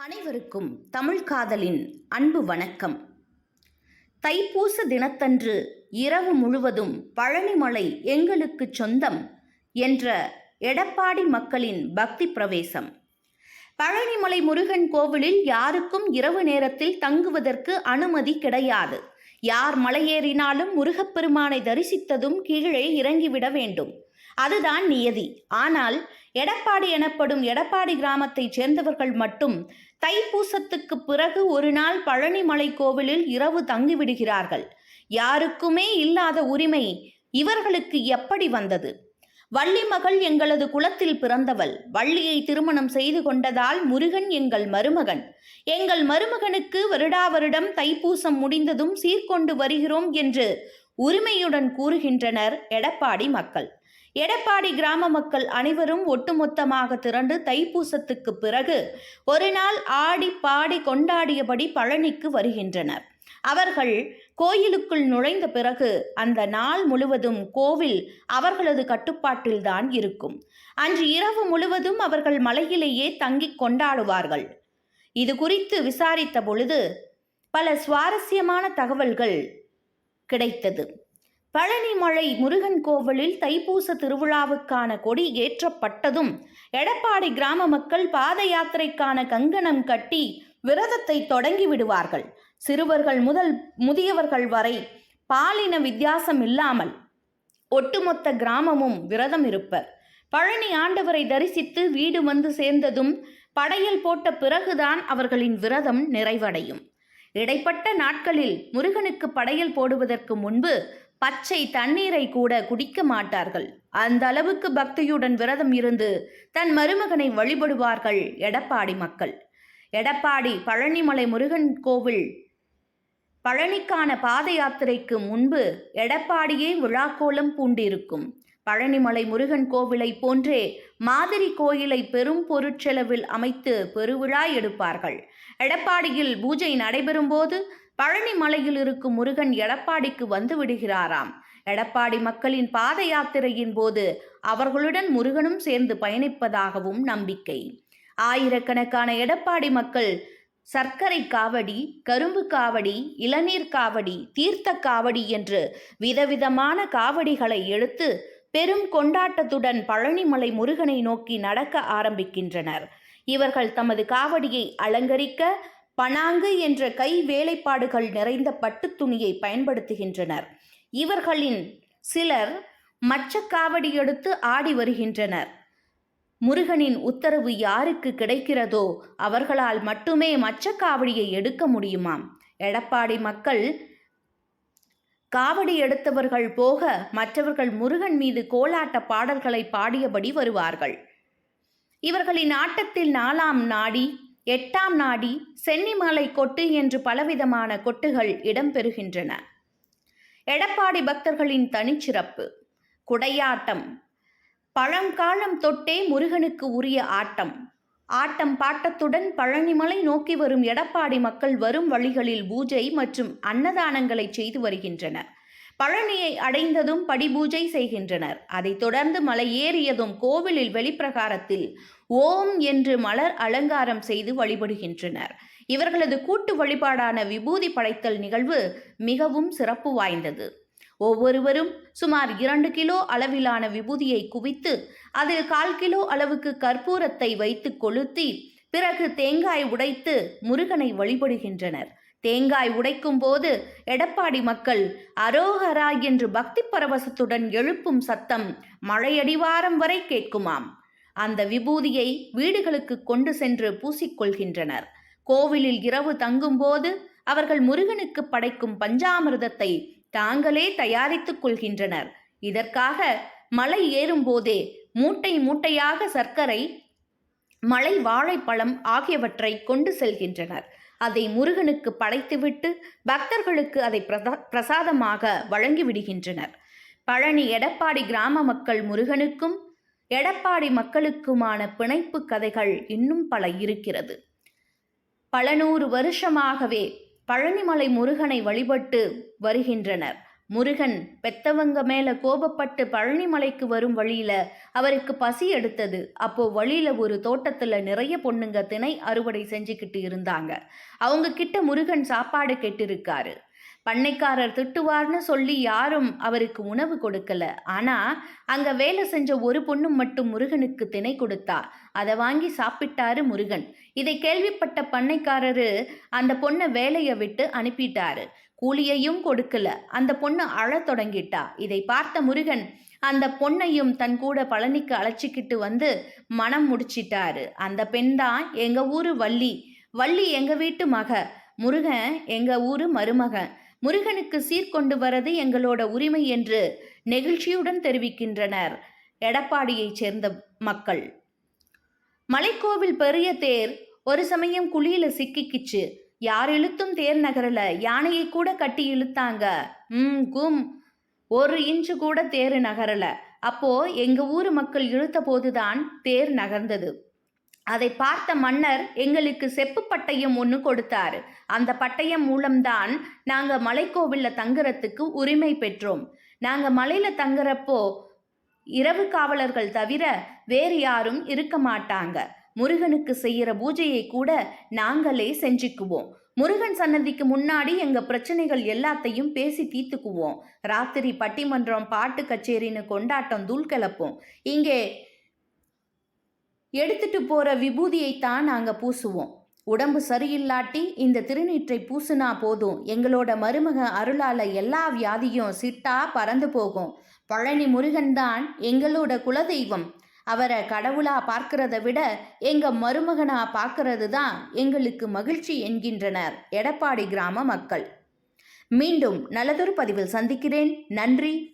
அனைவருக்கும் தமிழ் காதலின் அன்பு வணக்கம். தைப்பூச தினத்தன்று இரவு முழுவதும் பழனிமலை எங்களுக்குச் சொந்தம் என்ற எடப்பாடி மக்களின் பக்தி பிரவேசம். பழனிமலை முருகன் கோவிலில் யாருக்கும் இரவு நேரத்தில் தங்குவதற்கு அனுமதி கிடையாது. யார் மலையேறினாலும் முருகப்பெருமானை தரிசித்ததும் கீழே இறங்கிவிட வேண்டும். அதுதான் நியதி. ஆனால் எடப்பாடி எனப்படும் எடப்பாடி கிராமத்தைச் சேர்ந்தவர்கள் மட்டும் தைப்பூசத்துக்கு பிறகு ஒரு நாள் பழனிமலை கோவிலில் இரவு தங்கிவிடுகிறார்கள். யாருக்குமே இல்லாத உரிமை இவர்களுக்கு எப்படி வந்தது? வள்ளி மகள் எங்களது குலத்தில் பிறந்தவள். வள்ளியை திருமணம் செய்து கொண்டதால் முருகன் எங்கள் மருமகன். எங்கள் மருமகனுக்கு வருடா வருடம் தைப்பூசம் முடிந்ததும் சீர்கொண்டு வருகிறோம் என்று உரிமையுடன் கூறுகின்றனர் எடப்பாடி மக்கள். எடப்பாடி கிராம மக்கள் அனைவரும் ஒட்டுமொத்தமாக திரண்டு தைப்பூசத்துக்கு பிறகு ஒரு நாள் ஆடி பாடி கொண்டாடியபடி பழனிக்கு வருகின்றனர். அவர்கள் கோயிலுக்குள் நுழைந்த பிறகு அந்த நாள் முழுவதும் கோவில் அவர்களது கட்டுப்பாட்டில்தான் இருக்கும். அன்று இரவு முழுவதும் அவர்கள் மலையிலேயே தங்கிக் கொண்டாடுவார்கள். இது குறித்து விசாரித்த பொழுது பல சுவாரஸ்யமான தகவல்கள் கிடைத்தது. பழனிமலை முருகன் கோவிலில் தைப்பூச திருவிழாவுக்கான கொடி ஏற்றப்பட்டதும் எடப்பாடி கிராம மக்கள் பாத யாத்திரைக்கான கங்கணம் கட்டி விரதத்தை தொடங்கி விடுவார்கள். சிறுவர்கள் முதல் முதியவர்கள் வரை பாலின வித்தியாசம் இல்லாமல் ஒட்டுமொத்த கிராமமும் விரதம் இருப்பர். பழனி ஆண்டவரை தரிசித்து வீடு வந்து சேர்ந்ததும் படையல் போட்ட பிறகுதான் அவர்களின் விரதம் நிறைவடையும். இடைப்பட்ட நாட்களில் முருகனுக்கு படையல் போடுவதற்கு முன்பு பச்சை தண்ணீரை கூட குடிக்க மாட்டார்கள். அந்த அளவுக்கு பக்தியுடன் விரதம் இருந்து தன் மருமகனை வழிபடுவார்கள் எடப்பாடி மக்கள். எடப்பாடி பழனிமலை முருகன் கோவில் பழனிக்கான பாத யாத்திரைக்கு முன்பு எடப்பாடியே விழாக்கோலம் பூண்டிருக்கும். பழனிமலை முருகன் கோவிலை போன்றே மாதிரி கோயிலை பெரும் பொருட்செலவில் அமைத்து பெருவிழா எடுப்பார்கள். எடப்பாடியில் பூஜை நடைபெறும்போது பழனி மலையில் இருக்கும் முருகன் எடப்பாடிக்கு வந்து விடுகிறாராம். எடப்பாடி மக்களின் பாத யாத்திரையின் போது அவர்களுடன் முருகனும் சேர்ந்து பயணிப்பதாகவும் நம்பிக்கை. ஆயிரக்கணக்கான எடப்பாடி மக்கள் சர்க்கரை காவடி கரும்பு காவடி இளநீர் காவடி தீர்த்த காவடி என்று விதவிதமான காவடிகளை எடுத்து பெரும் கொண்டாட்டத்துடன் பழனிமலை முருகனை நோக்கி நடக்க ஆரம்பிக்கின்றனர். இவர்கள் தமது காவடியை அலங்கரிக்க பனாங்கு என்ற கை வேலைப்பாடுகள் நிறைந்த பட்டுத் துணியை பயன்படுத்துகின்றனர். இவர்களின் சிலர் மச்சக்காவடி எடுத்து ஆடி வருகின்றனர். முருகனின் உத்தரவு யாருக்கு கிடைக்கிறதோ அவர்களால் மட்டுமே மச்சக்காவடியை எடுக்க முடியுமாம். எடப்பாடி மக்கள் காவடி எடுத்தவர்கள் போக மற்றவர்கள் முருகன் மீது கோலாட்ட பாடல்களை பாடியபடி வருவார்கள். இவர்களின் ஆட்டத்தில் நாலாம் நாடி எட்டாம் நாடி சென்னிமலை கொட்டு என்று பலவிதமான கொட்டுகள் இடம்பெறுகின்றன எடப்பாடி பக்தர்களின் தனிச்சிறப்பு குடையாட்டம். பழங்காலம் தொட்டே முருகனுக்கு உரிய ஆட்டம். ஆட்டம் பாட்டத்துடன் பழனிமலை நோக்கி வரும் எடப்பாடி மக்கள் வரும் வழிகளில் பூஜை மற்றும் அன்னதானங்களை செய்து வருகின்றனர். பழனியை அடைந்ததும் படிபூஜை செய்கின்றனர். அதைத் தொடர்ந்து மலை ஏறியதும் கோவிலில் வெளிப்பிரகாரத்தில் ஓம் என்று மலர் அலங்காரம் செய்து வழிபடுகின்றனர். இவர்களது கூட்டு வழிபாடான விபூதி படைத்தல் நிகழ்வு மிகவும் சிறப்பு வாய்ந்தது. ஒவ்வொருவரும் சுமார் இரண்டு கிலோ அளவிலான விபூதியை குவித்து அதில் கால் கிலோ அளவுக்கு கற்பூரத்தை வைத்து கொளுத்தி பிறகு தேங்காய் உடைத்து முருகனை வழிபடுகின்றனர். தேங்காய் உடைக்கும் போது எடப்பாடி மக்கள் அரோகரா என்று பக்தி பரவசத்துடன் எழுப்பும் சத்தம் மழையடிவாரம் வரை கேட்குமாம். அந்த விபூதியை வீடுகளுக்கு கொண்டு சென்று பூசிக்கொள்கின்றனர். கோவிலில் இரவு தங்கும்போது அவர்கள் முருகனுக்கு படைக்கும் பஞ்சாமிர்தத்தை தாங்களே தயாரித்துக் கொள்கின்றனர். இதற்காக மலை ஏறும்போதே மூட்டை மூட்டையாக சர்க்கரை மலை வாழைப்பழம் ஆகியவற்றை கொண்டு செல்கின்றனர். அதை முருகனுக்கு படைத்துவிட்டு பக்தர்களுக்கு அதை பிரதா பிரசாதமாக வழங்கிவிடுகின்றனர். பழனி எடப்பாடி கிராம மக்கள் முருகனுக்கும் எடப்பாடி மக்களுக்குமான பிணைப்பு கதைகள் இன்னும் பல இருக்கிறது. பல நூறு வருஷமாகவே பழனிமலை முருகனை வழிபட்டு வருகின்றனர். முருகன் பெத்தவங்க மேல கோபப்பட்டு பழனிமலைக்கு வரும் வழியில அவருக்கு பசி எடுத்தது. அப்போ வழியில ஒரு தோட்டத்துல நிறைய பொண்ணுங்க திணை அறுவடை செஞ்சுக்கிட்டு இருந்தாங்க. அவங்க கிட்ட முருகன் சாப்பாடு கெட்டிருக்காரு. பண்ணைக்காரர் திட்டுவார்னு சொல்லி யாரும் அவருக்கு உணவு கொடுக்கல. ஆனா அங்க வேலை செஞ்ச ஒரு பொண்ணு மட்டும் முருகனுக்கு திணை கொடுத்தா அதை வாங்கி சாப்பிட்டாரு முருகன். இதை கேள்விப்பட்ட பண்ணைக்காரரு அந்த பொண்ணை வேலையை விட்டு அனுப்பிட்டாரு. கூலியையும் கொடுக்கல. அந்த பொண்ணு அழத் தொடங்கிட்டா. இதை பார்த்த முருகன் அந்த பொண்ணையும் தன் கூட பழனிக்கு அழைச்சிக்கிட்டு வந்து மனம் முடிச்சிட்டாரு. அந்த பெண் தான் எங்க ஊரு வள்ளி. வள்ளி எங்க வீட்டு மக. முருகன் எங்க ஊரு மருமகன். முருகனுக்கு சீர்கொண்டு வரது எங்களோட உரிமை என்று நெகிழ்ச்சியுடன் தெரிவிக்கின்றனர். எடப்பாடியைச் சேர்ந்த மக்கள். மலைக்கோவில் பெரிய தேர் ஒரு சமயம் குழியில சிக்கிக்கிச்சு. யார் இழுத்தும் தேர் நகரல. யானையை கூட கட்டி இழுத்தாங்க. ம் கும். ஒரு இன்ச்சு கூட தேர் நகரல. அப்போ எங்க ஊர் மக்கள் இழுத்த போதுதான் தேர் நகர்ந்தது. அதை பார்த்த மன்னர் எங்களுக்கு செப்பு பட்டயம் ஒன்று கொடுத்தாரு. அந்த பட்டயம் மூலம்தான் நாங்கள் மலைக்கோவிலில் தங்குறதுக்கு உரிமை பெற்றோம். நாங்கள் மலையில் தங்குறப்போ இரவு காவலர்கள் தவிர வேறு யாரும் இருக்க மாட்டாங்க. முருகனுக்கு செய்கிற பூஜையை கூட நாங்களே செஞ்சுக்குவோம். முருகன் சன்னதிக்கு முன்னாடி எங்க பிரச்சனைகள் எல்லாத்தையும் பேசி தீர்த்துக்குவோம். ராத்திரி பட்டிமன்றம் பாட்டு கச்சேரின்னு கொண்டாட்டம் தூள் கிளப்போம் இங்கே எடுத்துட்டு போற விபூதியைத்தான் நாங்க பூசுவோம். உடம்பு சரியில்லாட்டி இந்த திருநீற்றை பூசுனா போதும். எங்களோட மருமக அருளால எல்லா வியாதியும் சிட்டா பறந்து போகும். பழனி முருகன் தான் எங்களோட குலதெய்வம். அவரை கடவுளா பார்க்கிறத விட எங்க மருமகனா பார்க்கறது தான் எங்களுக்கு மகிழ்ச்சி என்கின்றனர். எடப்பாடி கிராம மக்கள். மீண்டும் நல்லதொரு பதிவில் சந்திக்கிறேன். நன்றி.